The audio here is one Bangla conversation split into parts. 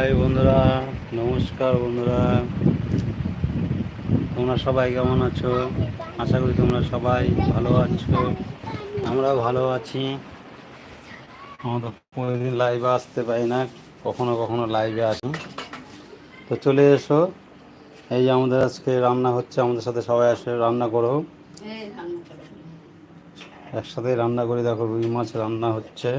হাই বন্ধুরা নমস্কার বন্ধুরা। তোমরা সবাই কেমন আছো? আশা করি তোমরা সবাই ভালো আছো আমরা ভালো আছি। আমাদের প্রতিদিন লাইভে আসতে পারি না কখনো কখনো লাইভে আসি। তো চলে এসো এই যে আমাদের আজকে রান্না হচ্ছে আমাদের সাথে সবাই আসে রান্না করো। একসাথে রান্না করে দেখো রুই মাছ রান্না হচ্ছে।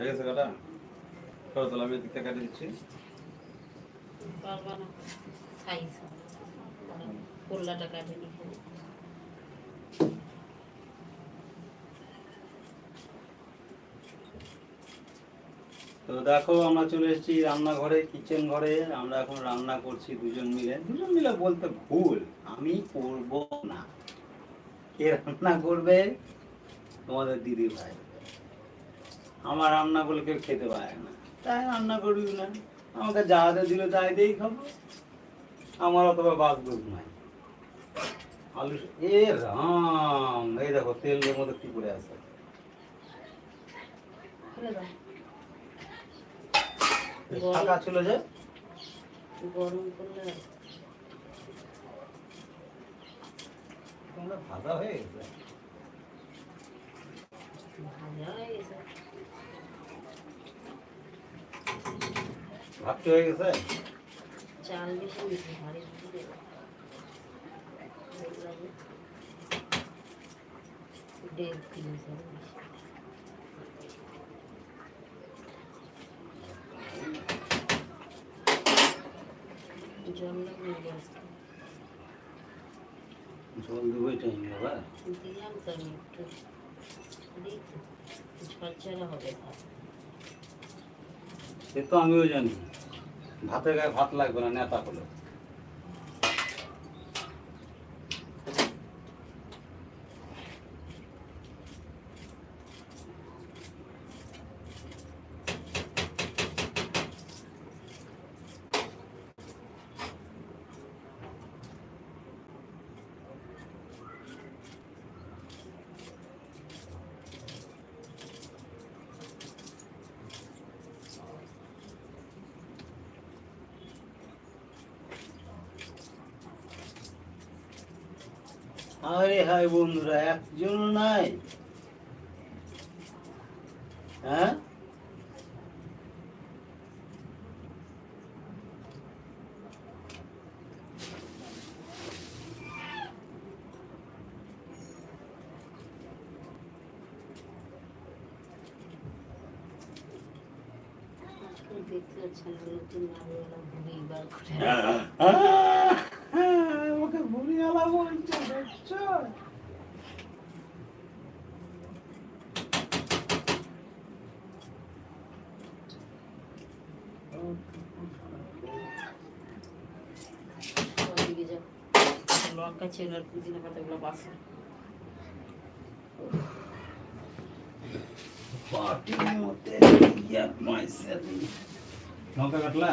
ঠিক আছে কাটা? চলো তাহলে আমি এদিকটা কেটে দিচ্ছি। পারবা না সাইজ কোল্লাটা কাটে নি। তো দেখো আমরা চলে এসেছি রান্নাঘরে কিচেন ঘরে। আমরা এখন রান্না করছি দুজন মিলে। দুজন মিলে বলতে ভুল আমি করব না। কে রান্না করবে? তোমাদের দিদি ভাই আমার রান্না করলে কেউ খেতে পারে না। তাই রান্না করবি না। আমাকে যা হাতে দিলে তাই দিয়েই খাব। আমার অথবা বাঘ দুধ নাই। আলু এ রাম এই দেখো তেলের মধ্যে কি করে আছে। ফাঁকা ছিল যে। গরম করলে ভাজা হয়ে গেছে? ভাজা হয়ে গেছে। ভাবতে হয়ে গেছে। চাল বেশি নিচ্ছে ভারী দেড় কিলো জল লাগবে জল দেবো টাইম বাবা দিলাম তো আমি একটু। ঝরঝরা হবে সে তো আমিও জানি। ভাতের গায়ে ভাত লাগবে না নেতা হলে। আরে হাই বন্ধুরা একজন নাই হ্যাঁ আজকাল দেখতে পাচ্ছেন নতুন নারীওয়ালা বুড়ি বার করে ওকে বুড়িওয়ালা বলছে দেখছ? লঙ্কা ছিল আর পুদিনা পাতাগুলো বাসা। পার্টির মধ্যে লঙ্কা কাটলা?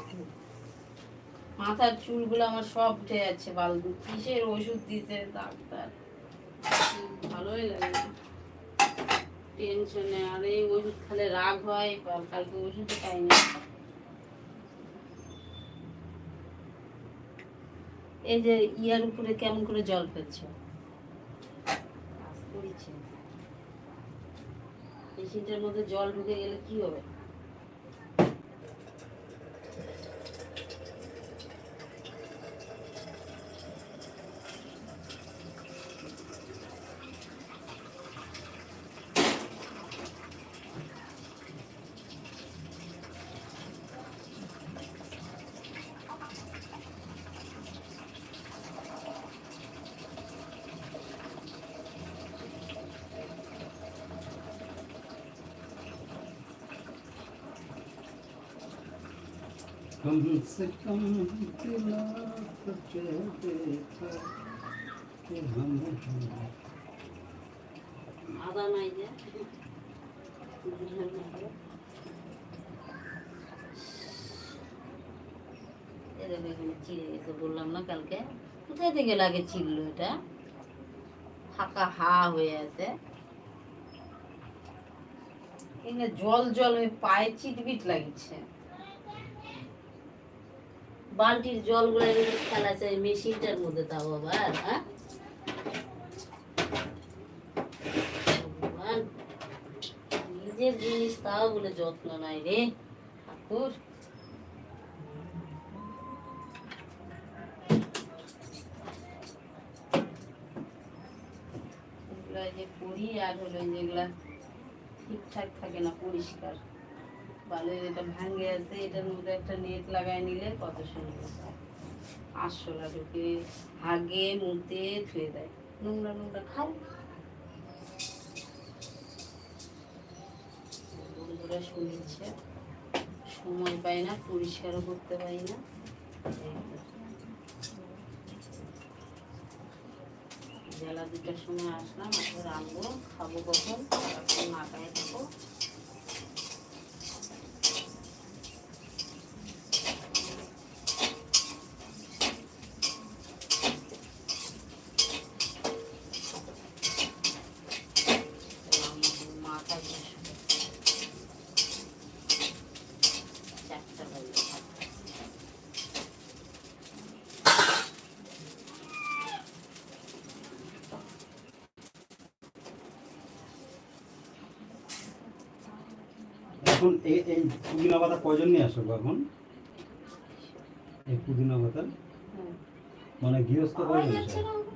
মাথার চুলগুলো আমার সব উঠে যাচ্ছে বালদু কিসের ওষুধ দিতে ডাক্তার? ভালোই লাগে টেনশনে আর এই ওষুধ খেলে রাগ হয় কালকে ওষুধও খাই না এই যে ইয়ার উপরে কেমন করে জল পেচ্ছ মেশিনটার মধ্যে জল ঢুকে গেলে কি হবে? हमसे कम दिला तुझे देखा कि हम हैं। আদা নাই যে এদের এখানে চিড়ে গেছে বললাম না কালকে কোথায় থেকে লাগে চিল্লো এটা ফাঁকা হা হয়ে আছে এখানে জল জল হয়ে পায়ে চিটবিট লাগছে বালতির জলগুলো খেলা চাই মেশিনটার মধ্যে তাও আবার হ্যাঁ? নিজের জিনিস তাও বলে যত্ন নাই রে ঠাকুর। যে করি আর হলো যেগুলা ঠিকঠাক থাকে না পরিষ্কার। বালের এটা ভাঙে আছে, এটার মধ্যে একটা নেট লাগাই নিলে কত সুন্দর। আরশোলা ঢুকে হাগে মুতে ধুয়ে দেয়। নোংরা নোংরা খাও বন্ধুরা শুনেছে, সময় পাই না, পরিষ্কারও করতে পারি না। বেলা দুটার সময় আসলাম এখন রাখব খাব কখন না খাই থাকো মাথা চারটা বাজে এখন এই এই পুদিনা পাতা কয়জন নিয়ে আসো এখন? এই পুদিনা পাতা? মানে গৃহস্থ পাওয়া কয়জন যাচ্ছে আসে? না। এখন।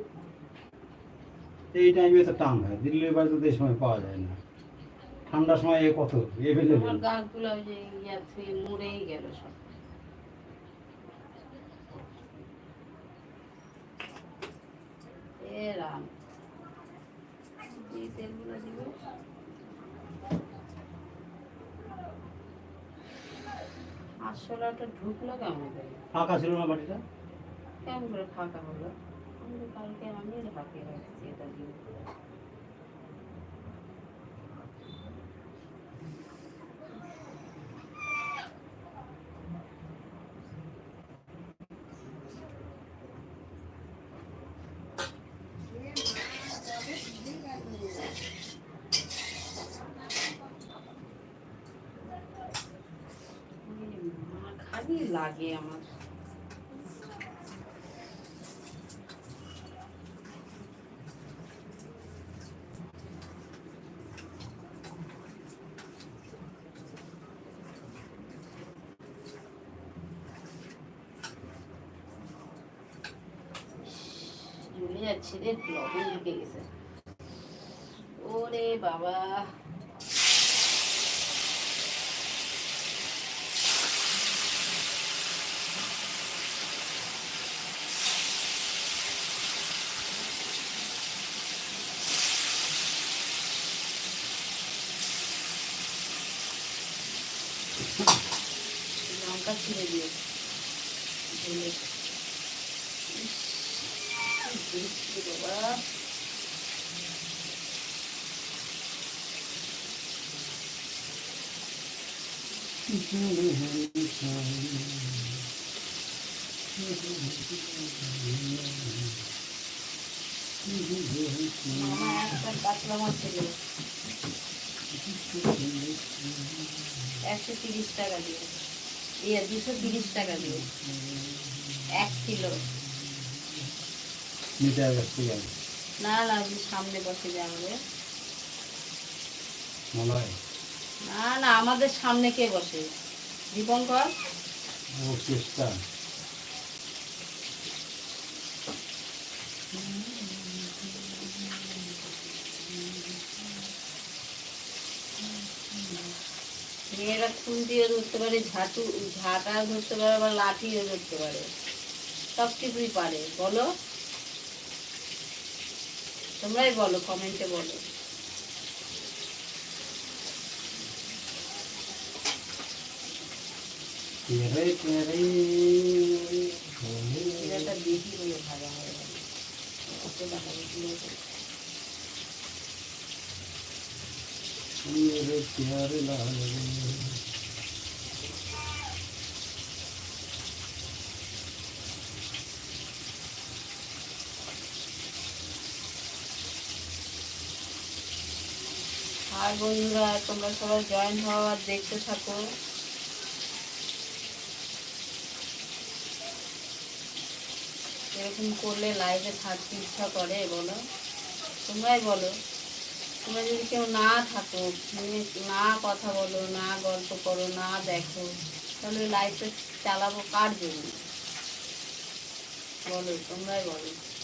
এই টাইমে তো টান হয় দিল্লির বাড়িতে তো এই সময় পাওয়া যায় না। ঠান্ডার সময় এ কত? এভেলেবেল গাছগুলো যে ইয়া মরেই গেল সব। এ রাম। এই তেলগুলো দিব। আসলাটা ঢুকলো কেমন করে ফাঁকা ছিল না বাড়িটা? কেমন করে ফাঁকা হলো? আমি কালকে আমি ঢাকে রাখছি এটা দিয়ে। খালি লাগে আমার। ঝুলে যাচ্ছে রে লবণ ঢুকে গেছে ওরে বাবা লঙ্কা ছিঁড়ে দিও ঝুলে ইস, কি বৃষ্টি বাবা মামা একটা কাতলা মাছ ছিল একশো তিরিশ টাকা দিয়ে ইয়ে দুশো তিরিশ টাকা দিয়ে। এক কিলো। নিতে হবে ঠিক না না আপনি সামনে বসে যাবে না না আমাদের সামনে কে বসে? দীপঙ্কর ও চেষ্টা মেয়েরা খুন্তিও ধরতে পারে ঝাঁটু ঝাঁটাও ধরতে পারে আবার লাঠিও ধরতে পারে। সব কিছুই পারে। বলো? তোমরাই বলো কমেন্টে বলো। তেরে তেরে এটা হয়ে গেল কত টাকা দিয়েছিল ওটা? मेरे प्यारे लाल रे আর বন্ধুরা তোমরা সবাই জয়েন হও আর দেখতে থাকো এরকম করলে লাইভে থাকতে ইচ্ছা করে বলো তোমরাই বলো তোমরা যদি কেউ না থাকো না কথা বলো, না গল্প করো, না দেখো, তাহলে লাইফটা চালাবো কার জন্য? বলো, তোমরাই বলো।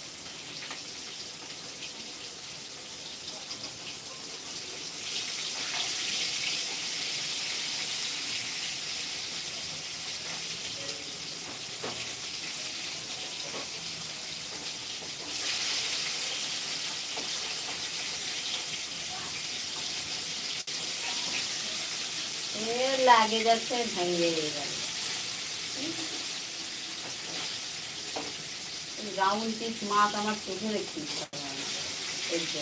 এ লাগে যাচ্ছে ভেঙে গেল রাউন্ড পিস মাছ আমার চোখে দেখতে ইচ্ছা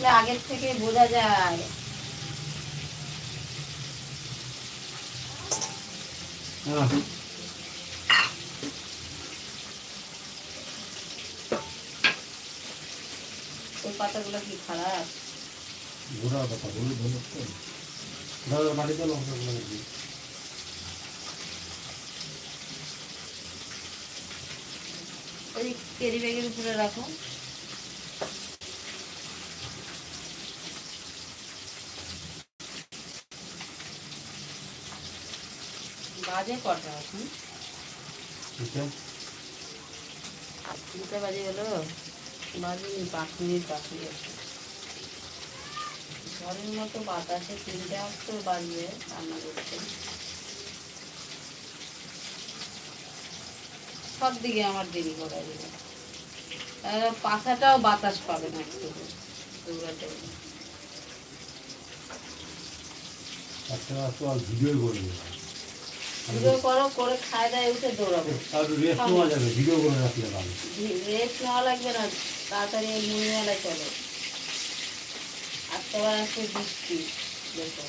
আসলে আগের থেকে বোঝা যায়। পাতাগুলো কি খারাপ? ঘোরা বলি বলো ওই ক্যারি ব্যাগের উপরে রাখো। বাজে কটা এখন। দুটো বাজে গেল। বাজে পাঁচ মিনিট বাকি আছে ঘরের মতো বাতাসে তিনটে আসতে বাজবে রান্না করতে। সব দিকে আমার দেরি করা যাবে পাখাটাও বাতাস পাবে না একটু। দৌড়াতে ভিডিও করবে ভিডিও করো করে খায় দায় উঠে দৌড়াবো। রেস্ট নেওয়া যাবে ভিডিও করে রাখলে ভালো। রেস্ট নেওয়া লাগবে না তাড়াতাড়ি মুড়িমেলায় চলো। আজকে আবার আসছে বৃষ্টি দেখো।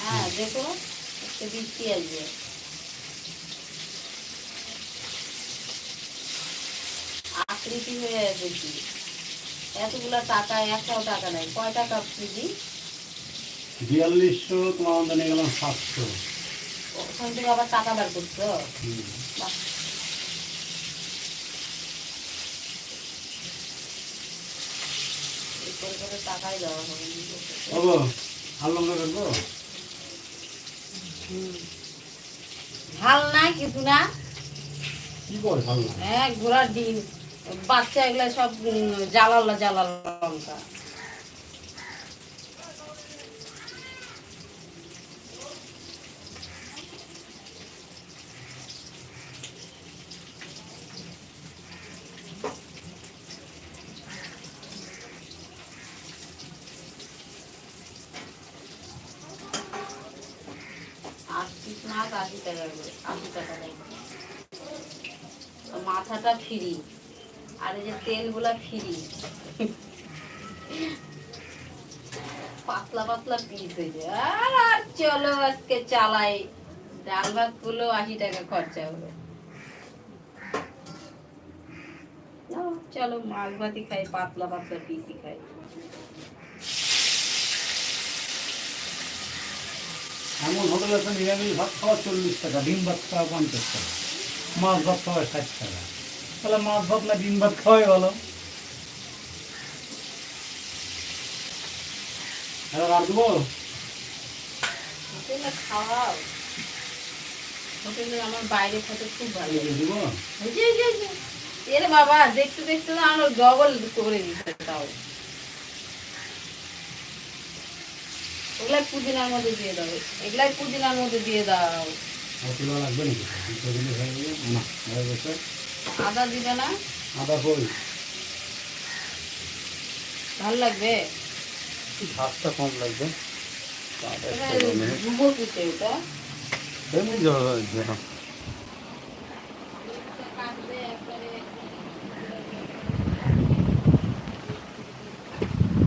হ্যাঁ দেখো আজকে বৃষ্টি আসবে। আকৃতি হয়ে আছে কি? এতগুলা টাকা একটাও টাকা নাই। কয় টাকা কেজি বিয়াল্লিশশো তোমার আমদানি গেলাম সাতশো। ওখান থেকে আবার টাকা বার করছ? বাহ। এই করে করে টাকাই দেওয়া হবে বাবু আর লঙ্কা কাটবো ভালো না কিছু না। হ্যাঁ বাচ্চা এগুলা সব জ্বালালা জ্বালালা লঙ্কা। আশি টাকা আশি টাকা দেয় মাথাটা ফ্রি আর এই যে তেলগুলা ফ্রি। পাতলা পাতলা পিস হয়েছে আর আর চলো আজকে চালাই। ডাল ভাতগুলো আশি টাকা খরচা হবে। নাও, চলো মাছ ভাতি খাই পাতলা পাতলা পিসি খাই। এমন হোটেলে তো নিরামিষ ভাত খাওয়া চল্লিশ টাকা ডিম ভাত খাওয়া পঞ্চাশ টাকা মাছ ভাত খাওয়া ষাট টাকা। তাহলে মাছ ভাত না ডিম ভাত খাওয়াই ভালো। আর দেবো খাওয়াও। হোটেলে আমার বাইরে খেতে খুব ভালো লাগে। এরে বাবা দেখতে দেখতে আমার ডবল করে দিচ্ছে তাও। ওগুলাই পুদিনার মধ্যে দিয়ে দাও। এগুলাই পুদিনার মধ্যে দিয়ে দাও। লাগবে না আদা দিবে না? আদা কই? ভালো লাগবে? ভাতটা কম লাগবে। ডুবো পিঠে ওটা। এমনি জল